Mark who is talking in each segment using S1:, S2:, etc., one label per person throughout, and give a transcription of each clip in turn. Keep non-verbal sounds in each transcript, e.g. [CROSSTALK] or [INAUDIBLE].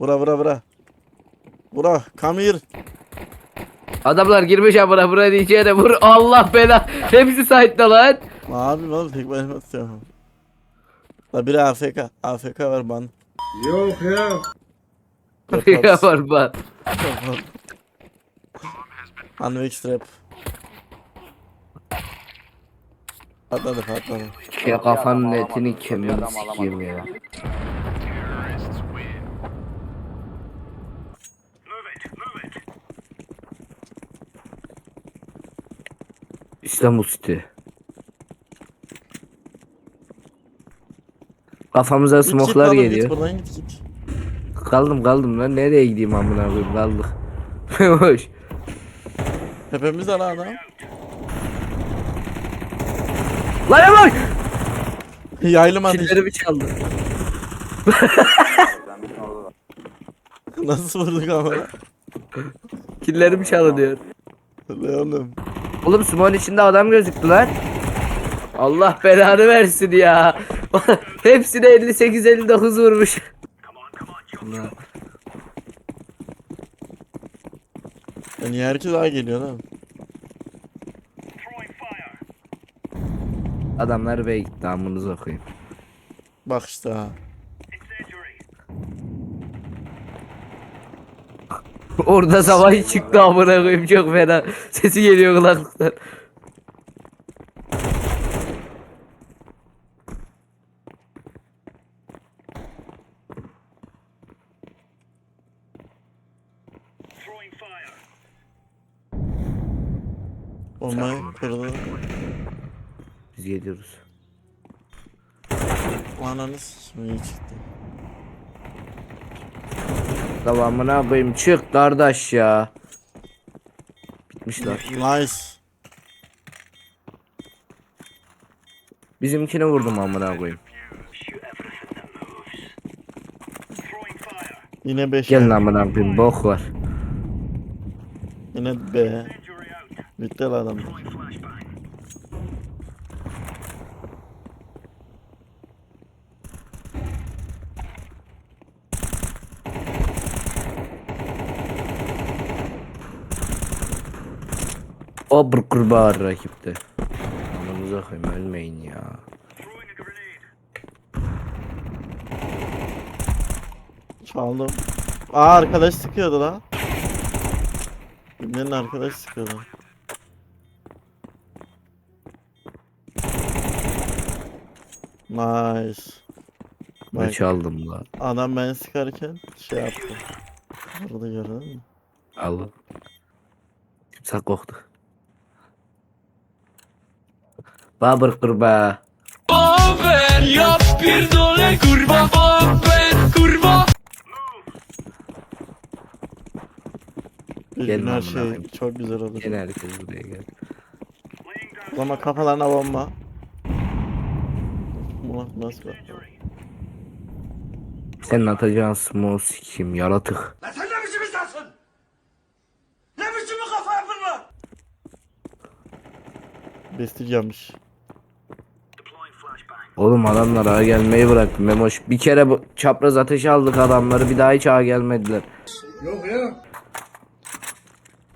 S1: Vura vura vura. Vura. Come here.
S2: Adamlar girmiş amına buraya diyeceğine vur. Allah bela. Hepsi site'da lan.
S1: Abi oğlum tek başıma tutuyorum. La biri AFK. AFK var ban.
S3: Yok [LAUGHS] ya.
S2: Ya var bak.
S1: Unvex trap. Patladı patladı.
S2: Ya kafanın etini kemiğini sikeyim ya. İstanbul City. Kafamıza
S1: Git,
S2: smoklar
S1: Git
S2: geliyor.
S1: buradan git git.
S2: Kaldım kaldım lan nereye gideyim amına koyayım kaldık. [LAUGHS] Hoş.
S1: Tepemizde lan adam.
S2: Lan yavaş.
S1: Yaylım ateş.
S2: Killerimi çaldı. [LAUGHS]
S1: Nasıl vurduk ama?
S2: Killerimi çaldı diyor.
S1: Leon'um.
S2: Oğlum Simon içinde adam gözüktü lan. Allah belanı versin ya. [LAUGHS] Hepsine 58-59 vurmuş. Allah.
S1: Ya niye herkes daha geliyor lan?
S2: Adamlar bey gitti amınızı okuyayım.
S1: Bak işte ha.
S2: Orada savaş çıktı amına koyayım çok fena. Sesi geliyor kulaklıktan.
S1: Bombayı kırdı.
S2: Biz geliyoruz.
S1: Ananı sikim iyi çıktı.
S2: Tamam amına koyayım çık kardeş ya. Bitmişler.
S1: Nice.
S2: Bizimkini vurdum amına koyayım.
S1: Yine 5.
S2: Gelin amına koyayım bok var.
S1: Yine B. Bitti adam.
S2: O bir kurbağa rakipte. Amanıza koyayım ölmeyin ya.
S1: Çaldım. Aa arkadaş sıkıyordu lan. Kimlerin arkadaş sıkıyordu. Nice.
S2: Ne
S1: Bak
S2: çaldım lan.
S1: adam ben sıkarken şey yaptı. Orada gördün mü?
S2: Allah. Kimse korktu. Babır kurbağa.
S4: Open, ja pierdolę, kurwa, open, kurwa!
S1: Bir
S2: Gelme
S1: gün her şey
S2: koyayım.
S1: çok güzel olur.
S2: Gene herkes buraya gel.
S1: Ama kafalarına bomba. Murat nasıl bak?
S2: Senin atacağın smoke sikim yaratık.
S3: Lan sen ne biçim insansın? Ne biçim bir kafa yapın lan?
S1: Bestik yanmış.
S2: Oğlum adamlar ağa gelmeyi bıraktı Memoş. Bir kere bu çapraz ateş aldık adamları bir daha hiç ağa gelmediler.
S3: Yok ya.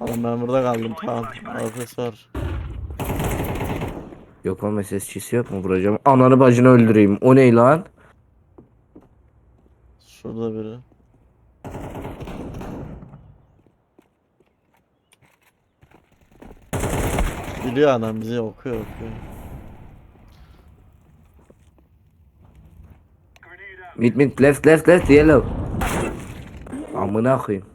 S1: Oğlum ben burada kaldım tamam. Nefes var.
S2: Yok oğlum SSC'si yok mu vuracağım? Ananı bacını öldüreyim. O ne lan?
S1: Şurada biri. Biliyor adam bizi okuyor okuyor.
S2: Mid mid left left left yellow. Amına koyayım.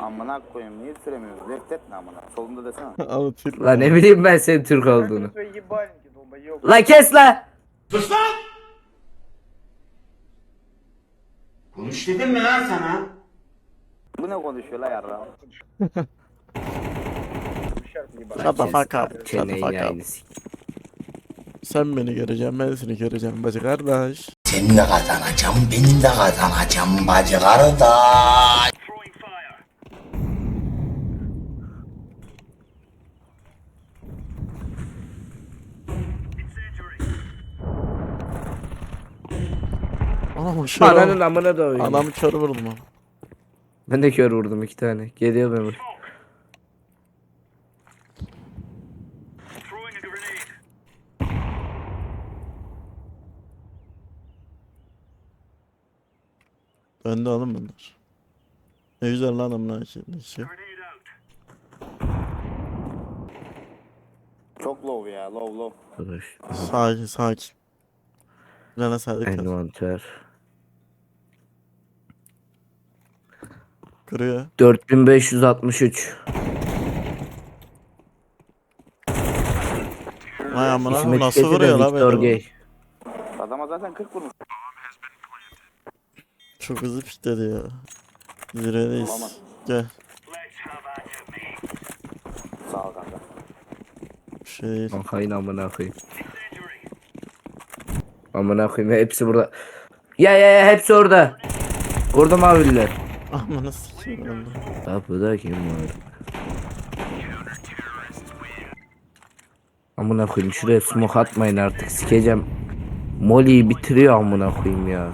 S5: Amına koyayım niye süremiyoruz? Left et ne amına? Solunda desene.
S1: Ama Türk
S2: Lan ne bileyim ben senin Türk olduğunu. La kes la.
S3: Sus lan! Konuş dedim mi lan sana?
S5: Bu ne konuşuyor la yarra? [LAUGHS]
S1: Shut the fuck up. Shut the
S2: Çeneyi
S1: fuck up.
S2: sik.
S1: Sen beni göreceksin ben seni göreceğim bacı kardeş.
S6: Seni de kazanacağım, beni de kazanacağım bacı kardeş.
S1: Anam kör
S2: Ananın
S1: vurdum.
S2: amına da oyun.
S1: Anamı kör vurdum.
S2: Ben de kör vurdum iki tane. Geliyor memur.
S1: Döndü oğlum bunlar. Ne güzel lan amına şey.
S5: Çok low ya low low.
S2: Arkadaş.
S1: Sakin sakin. Cana sadık. kal.
S2: Envanter.
S1: Kırıyor.
S2: 4563.
S1: Vay amına
S2: İsmet
S1: nasıl
S2: Tüket'i de
S1: vuruyor la
S2: Victor
S1: böyle?
S2: Gay.
S5: Adama zaten 40 vurmuş.
S1: Çok hızlı pikledi ya. Zirvedeyiz.
S5: Olamaz.
S1: Gel.
S5: Sağ ol kanka.
S1: Bir şey değil.
S2: Kankayın amına koyayım. Amına koyayım hepsi burada. Ya ya ya hepsi orada. Orada maviler.
S1: Amına sikeyim.
S2: Kapıda kim var? Amına koyayım şuraya smoke atmayın artık sikeceğim. Molly'yi bitiriyor amına koyayım ya.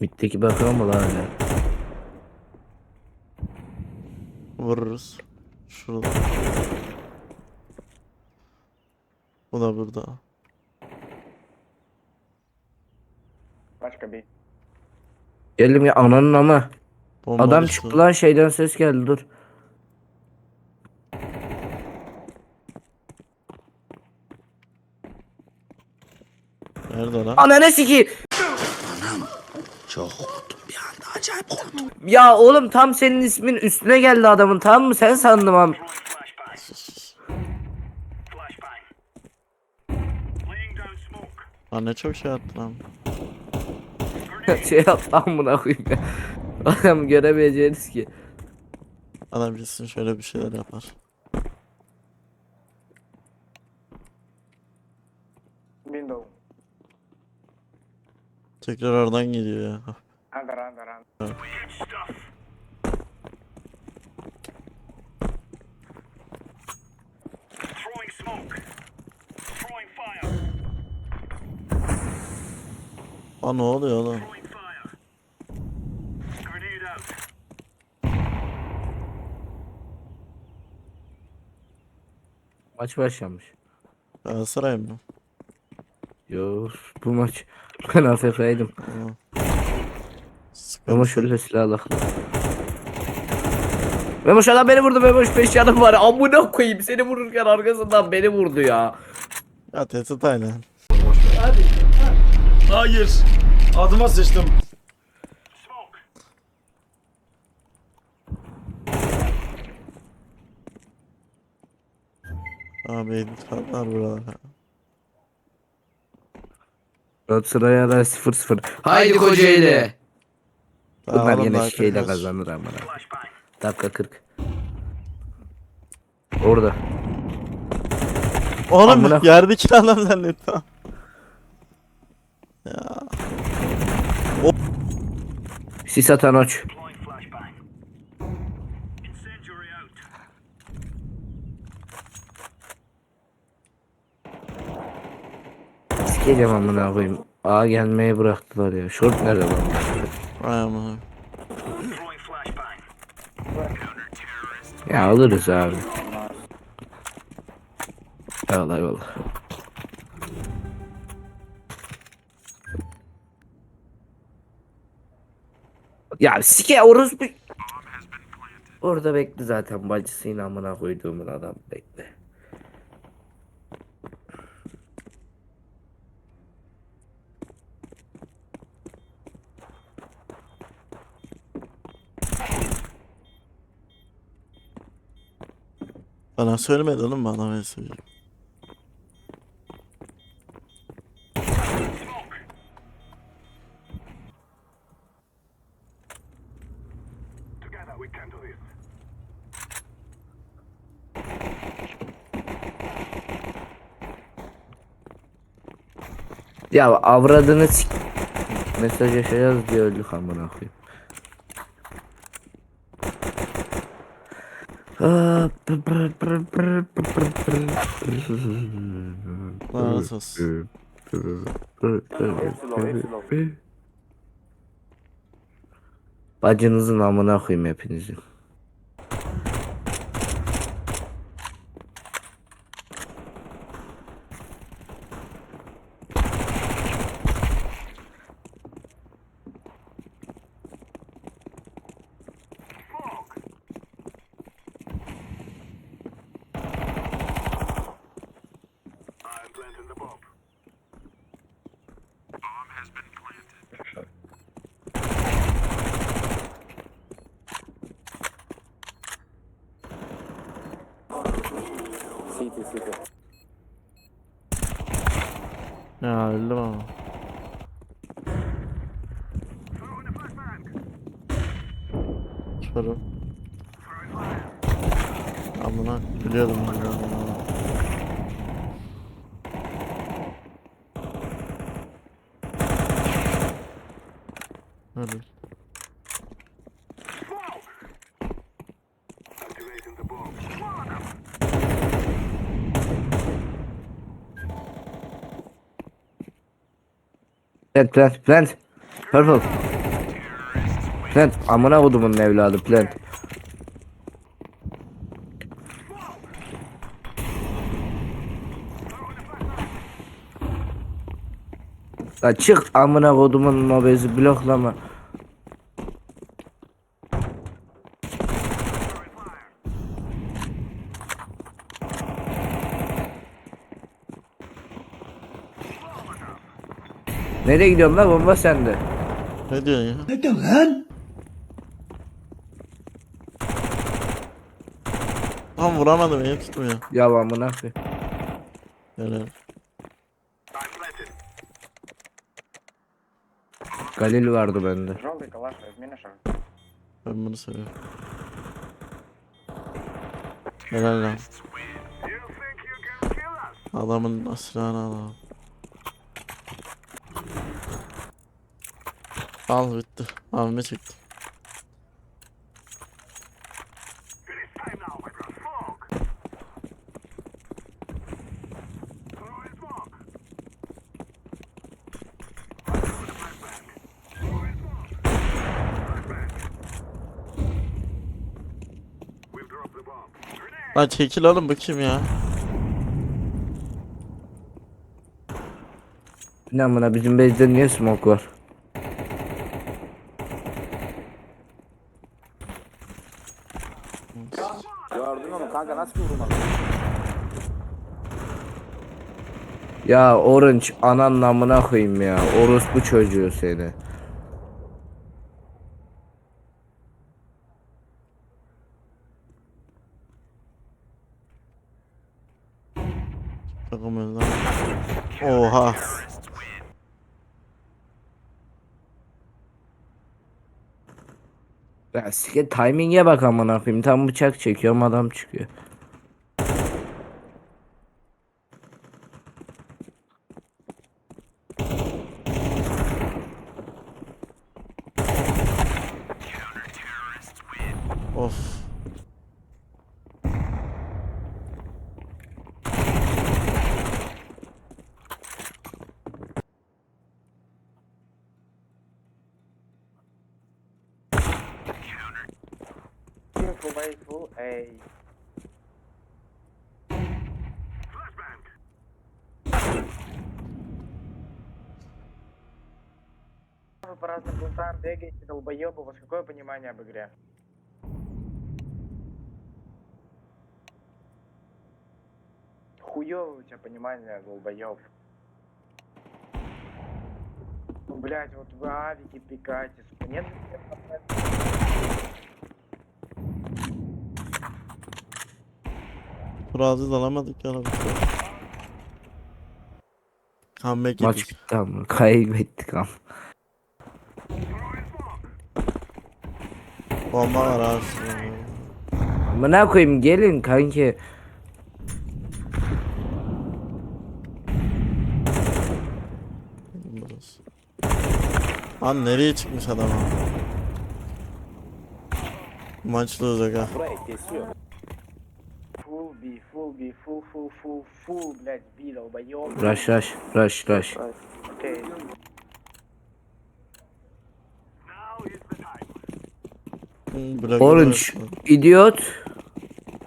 S2: Mitteki bakıyor mu lan?
S1: Vururuz. Şurada. Bu da burada.
S5: Başka bir.
S2: Geldim ya ananın ama.
S1: Bomba
S2: Adam
S1: düştü.
S2: çıktı lan şeyden ses geldi dur.
S1: Nerede lan?
S2: Ananı siki.
S6: Çok korktum bir anda acayip korktum.
S2: Ya oğlum tam senin ismin üstüne geldi adamın tamam mı? Sen sandım am.
S1: Lan ne çok şey attı lan.
S2: şey yap amına koyayım ya. Adam göremeyeceğiniz ki.
S1: Adam gitsin şöyle bir şeyler yapar. Tekrar oradan geliyor ya.
S5: Under under under.
S1: Aa ne oluyor oğlum?
S2: Maç başlamış.
S1: Galatasaray mı?
S2: Yo bu maç [LAUGHS] ben AFK'ydım. Memo şöyle silahla. Memo şu adam beni vurdu Memo 5 canım var. Amına koyayım seni vururken arkasından beni vurdu ya.
S1: Ya tehdit aynen.
S3: Hayır. Adıma sıçtım.
S1: Abi edit var buralara.
S2: Galatasaray ara 0-0. Haydi Kocaeli. Bunlar yine şeyle kazanır amına. Dakika 40. Orada.
S1: Oğlum
S2: Amına-
S1: yerdeki adam zannettim. Ya
S2: Sis atan oç. Sikeceğim amına koyayım. A gelmeyi bıraktılar ya. Short nerede lan?
S1: ay aman.
S2: Ya alırız abi. Eyvallah eyvallah. Ya sike orospu. Orada bekle zaten bacısıyla amına koyduğumun adam bekle.
S1: Söylemedi oğlum bana mesajı.
S2: Ya avradını sik. Mesaj yaşayacağız diye öldük amına koyayım.
S1: Lanet olsun.
S2: Bacınızın amına koyayım hepinizi.
S5: City City.
S1: Ya öldüm ama. Çorum. Amına biliyordum ben ya. Hadi.
S2: Plant plant plant. Purple. Plant. Amına kodumun evladı plant. La çık amına kodumun mobezi bloklama. Nereye gidiyorsun lan bomba sende.
S1: Ne diyorsun ya?
S6: Ne diyorsun lan?
S1: Tam vuramadım elim tutmuyor.
S2: Ya lan bu
S1: nasıl? Helal.
S2: Galil vardı bende.
S1: Ben bunu seviyorum. Helal lan. Adamın asrarı alalım. Al bitti. Abime çektim. Lan çekil oğlum bu kim ya?
S2: Ne amına bizim base'de niye smoke var?
S5: Gördün mü kanka nasıl vurmadı?
S2: Ya Orange anan namına koyayım ya. Orospu çocuğu seni.
S1: Öldü. Oha.
S2: Ya sike timing'e bak amına koyayım. Tam bıçak çekiyorum adam çıkıyor.
S5: Base, full A. Вы по разным пунктам бегаете, долбоебы, у вас какое понимание об игре? Хуёвое у тебя понимание, долбоеб. Ну, блядь, вот вы авики пикаете, сука, нет
S1: Razı alamadık ya. Comeback
S2: Maç
S1: yedik.
S2: bitti ama kaybettik ama.
S1: Bomba var abi.
S2: Amına koyayım gelin kanki.
S1: Burası. Lan nereye çıkmış adam abi? Maç olacak ha.
S5: Full B, full B, full, full, full, full blood B low
S2: by your... Rush, rush, rush,
S5: rush.
S1: Okay. Bırakın
S2: Orange, idiot.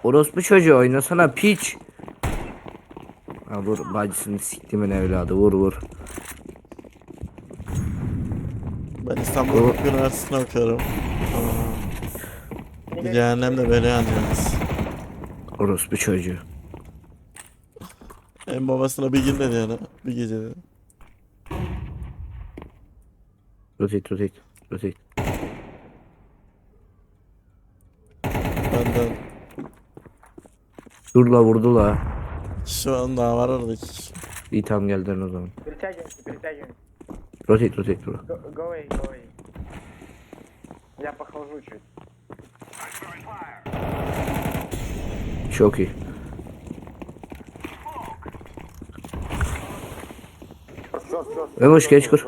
S2: Orospu çocuğu oynasana piç. Ha, vur bacısını siktimin evladı vur vur.
S1: Ben İstanbul Hukuk Üniversitesi'ne okuyorum. Aa. Bir Cehennem de beni anlıyoruz.
S2: Orospu çocuğu.
S1: En babasına bir gün dedi yani. Bir gece dedi.
S2: Rotate rotate rotate.
S1: Benden
S2: Dur la vurdu la.
S1: şu an daha var orada iki kişi.
S2: İyi tamam geldiler o zaman.
S5: Перетягивайся, перетягивайся.
S2: Rotate rotate dur.
S5: Go, go away, go away. Я похожу чуть.
S2: Çok iyi. Memoş geç kur.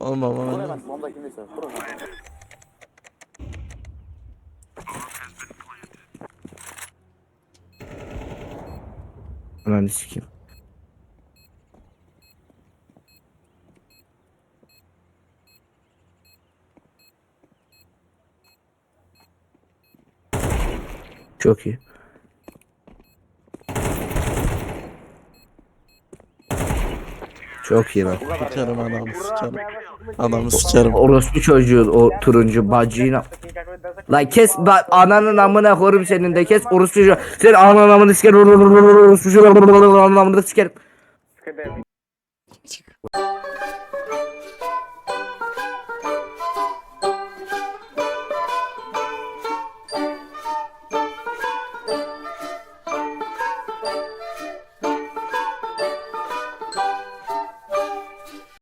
S1: Oğlum ama
S2: Ananı sikeyim. Çok iyi. Çok iyi lan.
S1: Sıçarım adamı sıçarım. Adamı sıçarım.
S2: Orospu çocuğu o turuncu bacıyla. Lan kes bak ananın amına korum senin de kes orospu çocuğu. Senin ananın amını sikerim. Orospu çocuğu ananın amını sikerim.